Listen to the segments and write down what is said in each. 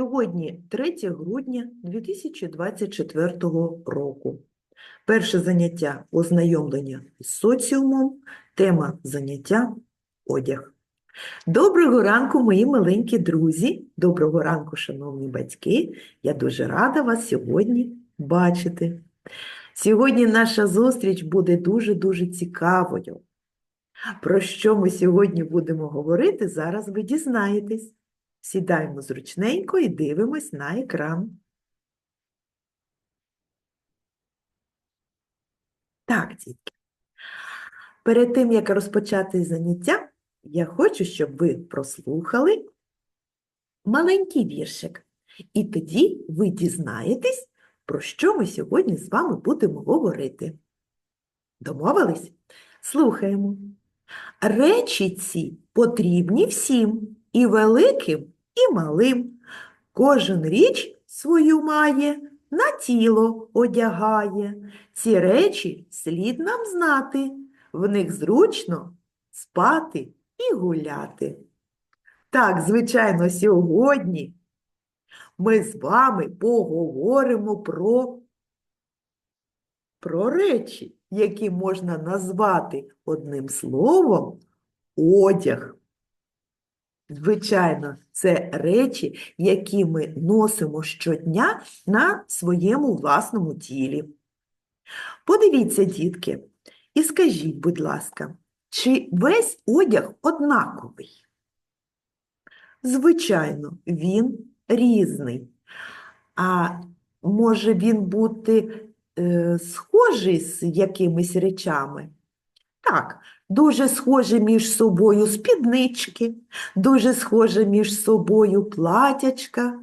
Сьогодні 3 грудня 2024 року. Перше заняття ознайомлення з соціумом, тема заняття одяг. Доброго ранку, мої маленькі друзі! Доброго ранку, шановні батьки! Я дуже рада вас сьогодні бачити. Сьогодні наша зустріч буде дуже-дуже цікавою. Про що ми сьогодні будемо говорити, зараз ви дізнаєтесь. Сідаємо зручненько і дивимось на екран. Так, дітки. Перед тим, як розпочати заняття, я хочу, щоб ви прослухали маленький віршик. І тоді ви дізнаєтесь, про що ми сьогодні з вами будемо говорити. Домовились? Слухаємо. Речі ці потрібні всім, і великим, і малим. Кожен річ свою має, на тіло одягає. Ці речі слід нам знати, в них зручно спати і гуляти. Так, звичайно, сьогодні ми з вами поговоримо про, про речі, які можна назвати одним словом одяг. Звичайно, це речі, які ми носимо щодня на своєму власному тілі. Подивіться, дітки, і скажіть, будь ласка, чи весь одяг однаковий? Звичайно, він різний. А може він бути е, схожий з якимись речами? Так, дуже схожі між собою спіднички, дуже схожі між собою платячка,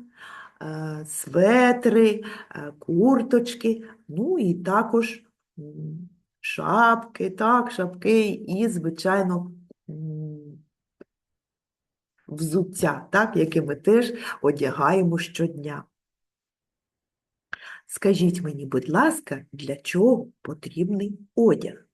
е, светри, е, курточки, ну і також шапки, так, шапки і, звичайно, взуття, так, яке ми теж одягаємо щодня. Скажіть мені, будь ласка, для чого потрібний одяг?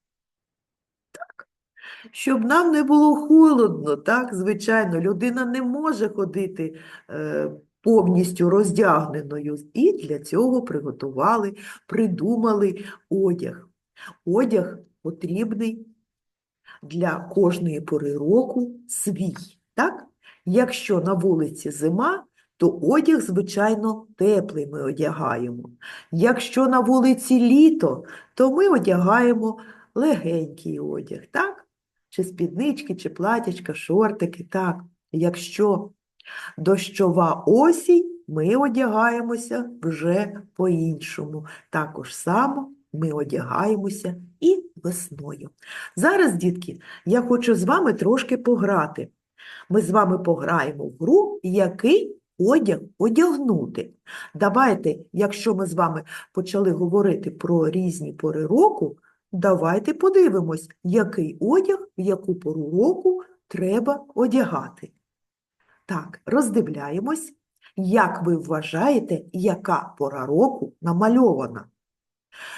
Щоб нам не було холодно, так, звичайно, людина не може ходити е, повністю роздягненою. І для цього приготували, придумали одяг. Одяг потрібний для кожної пори року свій. Так? Якщо на вулиці зима, то одяг, звичайно, теплий ми одягаємо. Якщо на вулиці літо, то ми одягаємо легенький одяг. Так? Чи спіднички, чи платячка, шортики. Так, якщо дощова осінь, ми одягаємося вже по-іншому. Також само ми одягаємося і весною. Зараз, дітки, я хочу з вами трошки пограти. Ми з вами пограємо в гру, який одяг одягнути. Давайте, якщо ми з вами почали говорити про різні пори року, Давайте подивимось, який одяг в яку пору року треба одягати. Так, роздивляємось, як ви вважаєте, яка пора року намальована.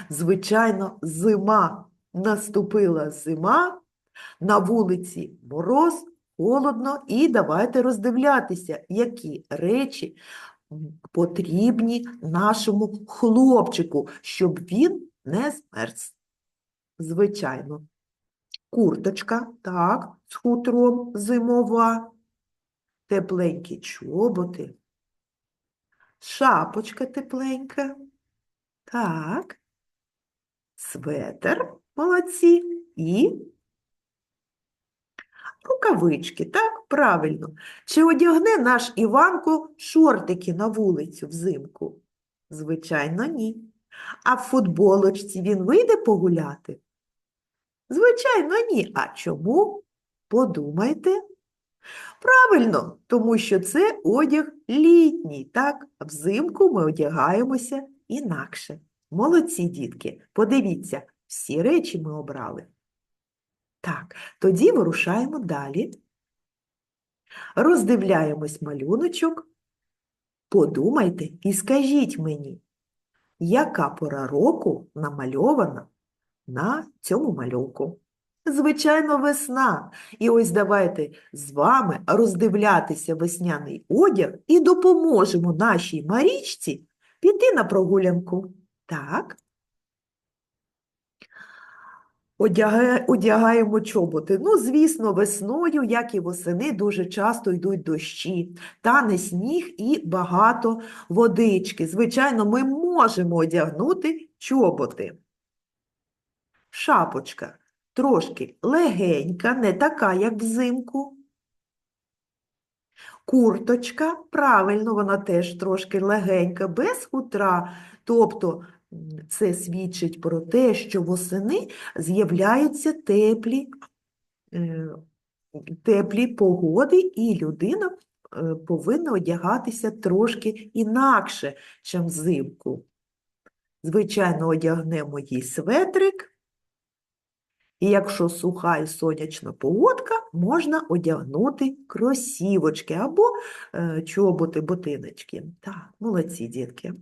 Звичайно, зима. Наступила зима, на вулиці мороз, холодно, і давайте роздивлятися, які речі потрібні нашому хлопчику, щоб він не змерз. Звичайно. Курточка, так, з хутром зимова, тепленькі чоботи, шапочка тепленька, так, светер, молодці, і рукавички, так, правильно. Чи одягне наш Іванко шортики на вулицю взимку? Звичайно, ні. А в футболочці він вийде погуляти? Звичайно, ні. А чому? Подумайте. Правильно, тому що це одяг літній, так? Взимку ми одягаємося інакше. Молодці, дітки, подивіться, всі речі ми обрали. Так, тоді вирушаємо далі. Роздивляємось малюночок. Подумайте і скажіть мені, яка пора року намальована на цьому малюнку. Звичайно, весна. І ось давайте з вами роздивлятися весняний одяг і допоможемо нашій Марічці піти на прогулянку. Так. Одягаємо чоботи. Ну, звісно, весною, як і восени, дуже часто йдуть дощі, тане сніг і багато водички. Звичайно, ми можемо одягнути чоботи. Шапочка трошки легенька, не така, як взимку. Курточка, правильно, вона теж трошки легенька, без хутра. Тобто це свідчить про те, що восени з'являються теплі, е, теплі погоди, і людина е, повинна одягатися трошки інакше, ніж взимку. Звичайно, одягнемо їй светрик. І якщо суха і сонячна погодка, можна одягнути кросівочки або е, чоботи, ботиночки. Так, молодці, дітки.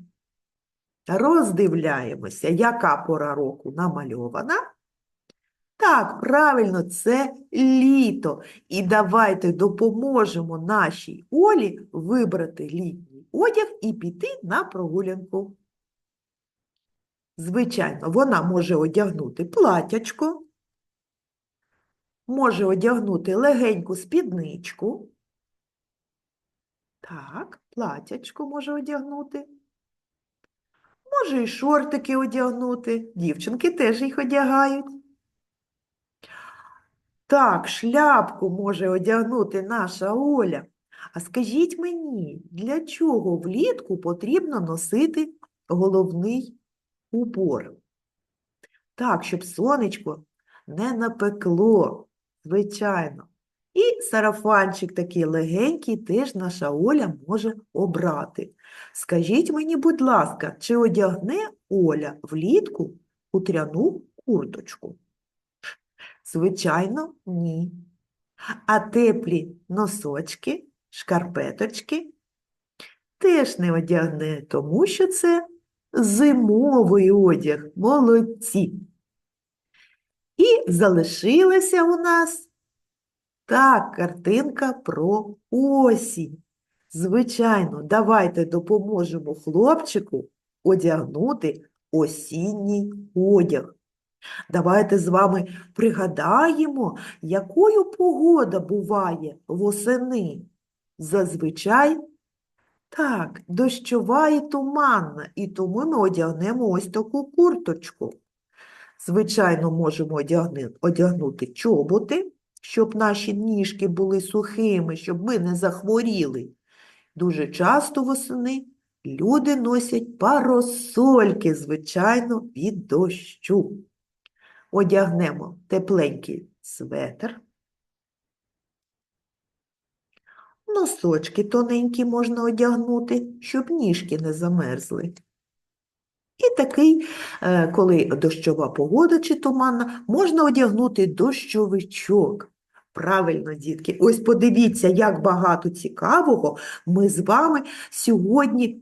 Роздивляємося, яка пора року намальована. Так, правильно, це літо. І давайте допоможемо нашій Олі вибрати літній одяг і піти на прогулянку. Звичайно, вона може одягнути платячко, може одягнути легеньку спідничку. Так, платячко може одягнути. Може і шортики одягнути. Дівчинки теж їх одягають. Так, шляпку може одягнути наша Оля. А скажіть мені, для чого влітку потрібно носити головний убор? Так, щоб сонечко не напекло, звичайно. І сарафанчик такий легенький теж наша Оля може обрати. Скажіть мені, будь ласка, чи одягне Оля влітку хутряну курточку? Звичайно, ні. А теплі носочки, шкарпеточки теж не одягне, тому що це зимовий одяг. Молодці. І залишилася у нас так, картинка про осінь. Звичайно, давайте допоможемо хлопчику одягнути осінній одяг. Давайте з вами пригадаємо, якою погода буває восени. Зазвичай так, дощова і туманна, і тому ми одягнемо ось таку курточку. Звичайно, можемо одягнути чоботи, щоб наші ніжки були сухими, щоб ми не захворіли. Дуже часто восени люди носять парасольки, звичайно, від дощу. Одягнемо тепленький светр. Носочки тоненькі можна одягнути, щоб ніжки не замерзли. І такий, е, коли дощова погода чи туманна, можна одягнути дощовичок. Правильно, дітки, ось подивіться, як багато цікавого ми з вами сьогодні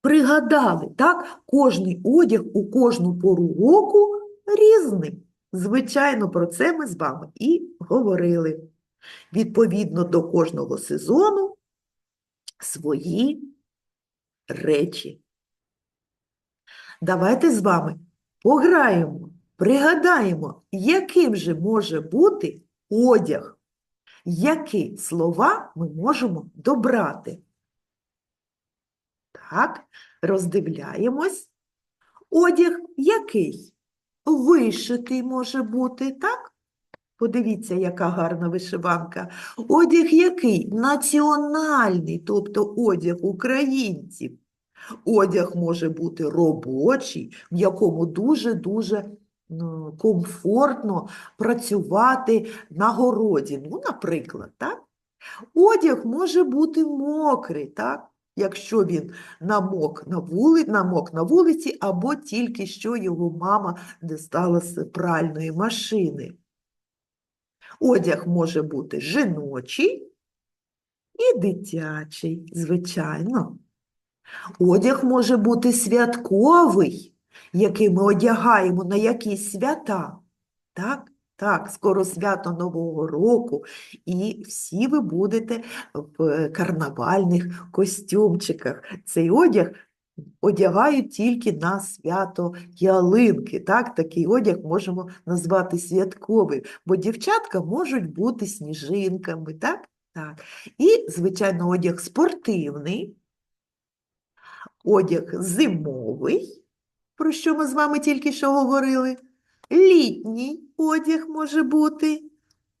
пригадали, так? Кожний одяг у кожну пору року різний. Звичайно, про це ми з вами і говорили. Відповідно до кожного сезону свої речі. Давайте з вами пограємо, пригадаємо, яким же може бути одяг, які слова ми можемо добрати. Так, роздивляємось. Одяг який? Вишитий може бути, так? Подивіться, яка гарна вишиванка. Одяг який? Національний, тобто одяг українців. Одяг може бути робочий, в якому дуже-дуже ну, комфортно працювати на городі. Ну, наприклад, так? Одяг може бути мокрий, так? Якщо він намок на вули, намок на вулиці, або тільки що його мама дістала з пральної машини. Одяг може бути жіночий і дитячий, звичайно. Одяг може бути святковий, який ми одягаємо на якісь свята. Так? Так, скоро свято Нового року, і всі ви будете в карнавальних костюмчиках. Цей одяг одягають тільки на свято ялинки. Так, такий одяг можемо назвати святковий, бо дівчатка можуть бути сніжинками, так? Так. І, звичайно, одяг спортивний, одяг зимовий, про що ми з вами тільки що говорили. Літній одяг може бути,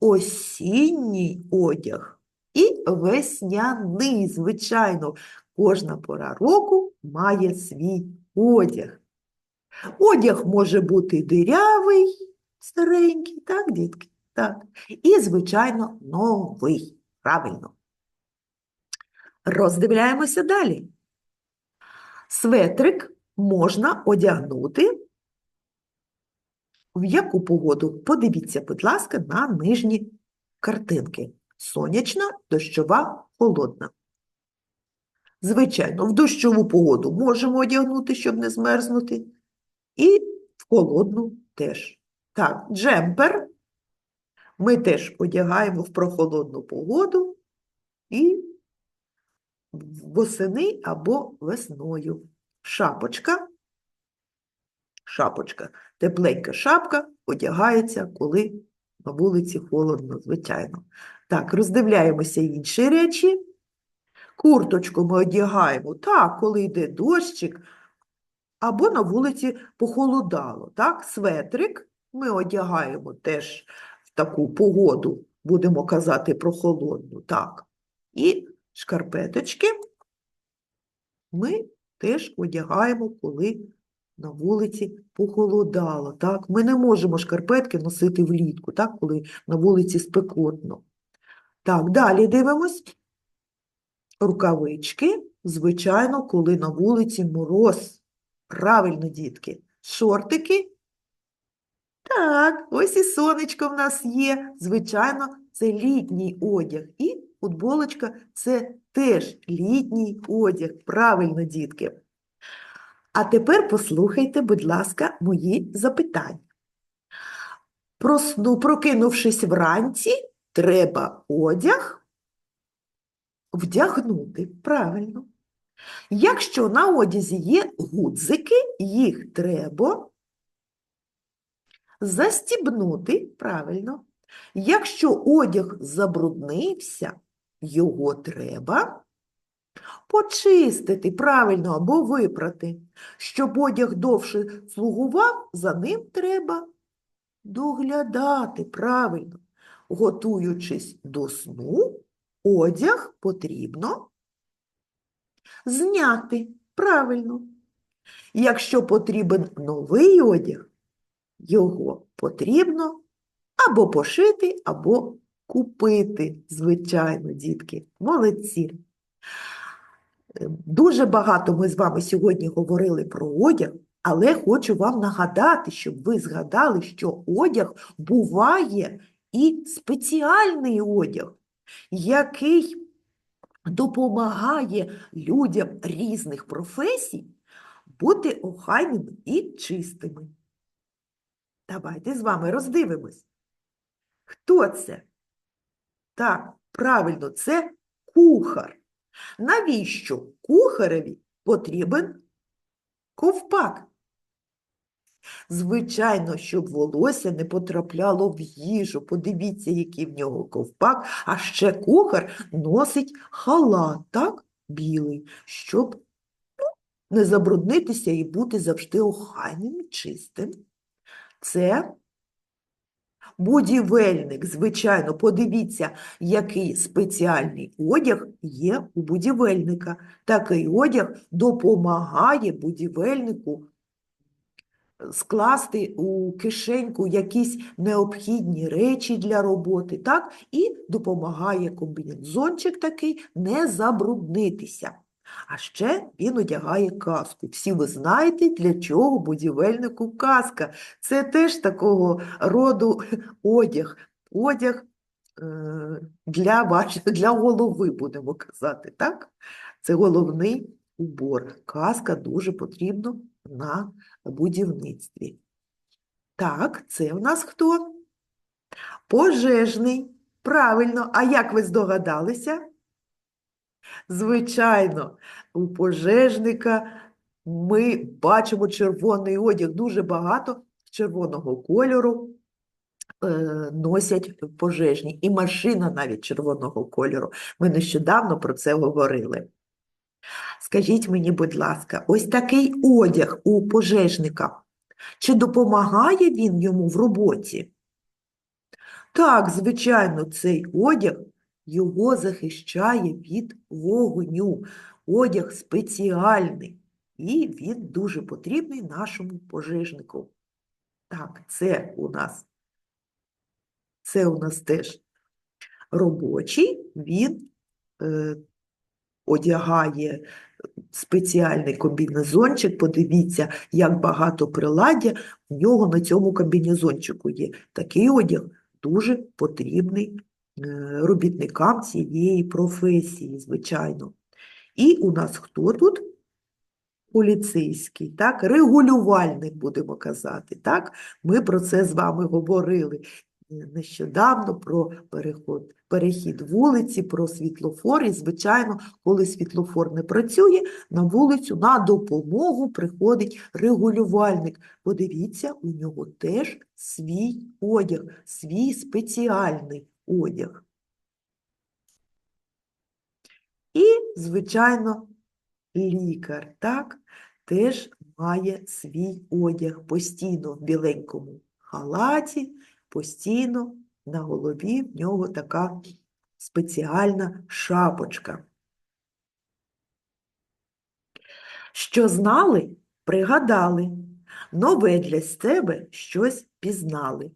осінній одяг і весняний, звичайно. Кожна пора року має свій одяг. Одяг може бути дирявий, старенький, так, дітки? Так. І, звичайно, новий. Правильно. Роздивляємося далі. Светрик можна одягнути в яку погоду? Подивіться, будь ласка, на нижні картинки. Сонячна, дощова, холодна. Звичайно, в дощову погоду можемо одягнути, щоб не змерзнути, і в холодну теж. Так, джемпер ми теж одягаємо в прохолодну погоду і восени або весною. Шапочка. Шапочка. Тепленька шапка одягається, коли на вулиці холодно, звичайно. Так, роздивляємося інші речі. Курточку ми одягаємо, так, коли йде дощик, або на вулиці похолодало. Так, светрик ми одягаємо теж в таку погоду, будемо казати про холодну, так. І шкарпеточки ми теж одягаємо, коли на вулиці похолодало. Так? Ми не можемо шкарпетки носити влітку, так? коли на вулиці спекотно. Так, далі дивимось. Рукавички, звичайно, коли на вулиці мороз. Правильно, дітки. Шортики. Так, ось і сонечко в нас є. Звичайно, це літній одяг. І футболочка це теж літній одяг. Правильно, дітки. А тепер послухайте, будь ласка, мої запитання. Просну, прокинувшись вранці, треба одяг вдягнути. Правильно. Якщо на одязі є гудзики, їх треба застібнути. Правильно. Якщо одяг забруднився, його треба почистити правильно або випрати. Щоб одяг довше слугував, за ним треба доглядати правильно. Готуючись до сну, одяг потрібно зняти правильно. Якщо потрібен новий одяг, його потрібно або пошити, або купити, звичайно, дітки. Молодці. Е, Дуже багато ми з вами сьогодні говорили про одяг, але хочу вам нагадати, щоб ви згадали, що одяг буває і спеціальний одяг, який допомагає людям різних професій бути охайними і чистими. Давайте з вами роздивимось. Хто це? Так, правильно, це кухар. Навіщо кухареві потрібен ковпак? Звичайно, щоб волосся не потрапляло в їжу. Подивіться, який в нього ковпак. А ще кухар носить халат, так, білий, щоб ну, не забруднитися і бути завжди охайним чистим. Це Будівельник, звичайно, подивіться, який спеціальний одяг є у будівельника. Такий одяг допомагає будівельнику скласти у кишеньку якісь необхідні речі для роботи, так? І допомагає комбінезончик такий не забруднитися. А ще він одягає каску. Всі ви знаєте, для чого будівельнику каска. Це теж такого роду одяг. Одяг е, для, для голови, будемо казати, так? Це головний убор. Каска дуже потрібна на будівництві. Так, це в нас хто? Пожежний. Правильно. А як ви здогадалися? Звичайно, у пожежника ми бачимо червоний одяг. Дуже багато червоного кольору е, носять пожежні. І машина навіть червоного кольору. Ми нещодавно про це говорили. Скажіть мені, будь ласка, ось такий одяг у пожежника. Чи допомагає він йому в роботі? Так, звичайно, цей одяг його захищає від вогню. Одяг спеціальний, і він дуже потрібний нашому пожежнику. Так, це у нас, це у нас теж робочий, він е, одягає спеціальний комбінезончик. Подивіться, як багато приладдя в нього на цьому комбінезончику є. Такий одяг дуже потрібний робітникам цієї професії, звичайно. І у нас хто тут? Поліцейський, так? Регулювальник, будемо казати, так? Ми про це з вами говорили е, нещодавно про переход, перехід вулиці, про світлофор. І, звичайно, коли світлофор не працює, на вулицю на допомогу приходить регулювальник. Подивіться, у нього теж свій одяг, свій спеціальний одяг. І, звичайно, лікар, так, теж має свій одяг постійно в біленькому халаті, постійно на голові в нього така спеціальна шапочка. Що знали, пригадали, нове для себе щось пізнали.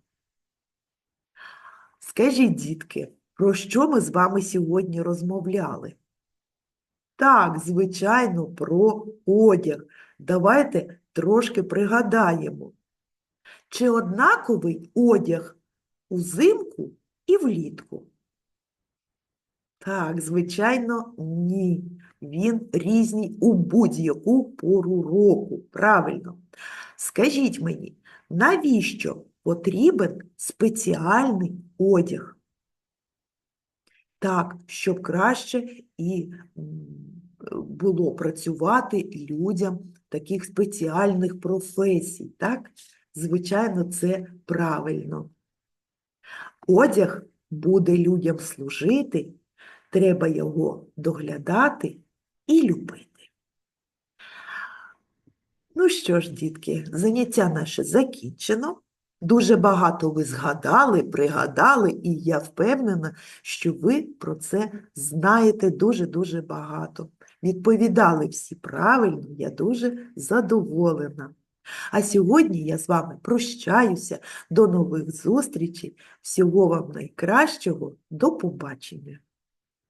Скажіть, дітки, про що ми з вами сьогодні розмовляли? Так, звичайно, про одяг. Давайте трошки пригадаємо. Чи однаковий одяг узимку і влітку? Так, звичайно, ні. Він різний у будь-яку пору року. Правильно. Скажіть мені, навіщо потрібен спеціальний одяг? Так, щоб краще і було працювати людям таких спеціальних професій, так? Звичайно, це правильно. Одяг буде людям служити, треба його доглядати і любити. Ну що ж, дітки, заняття наше закінчено. Дуже багато ви згадали, пригадали, і я впевнена, що ви про це знаєте дуже-дуже багато. Відповідали всі правильно, я дуже задоволена. А сьогодні я з вами прощаюся. До нових зустрічей. Всього вам найкращого. До побачення.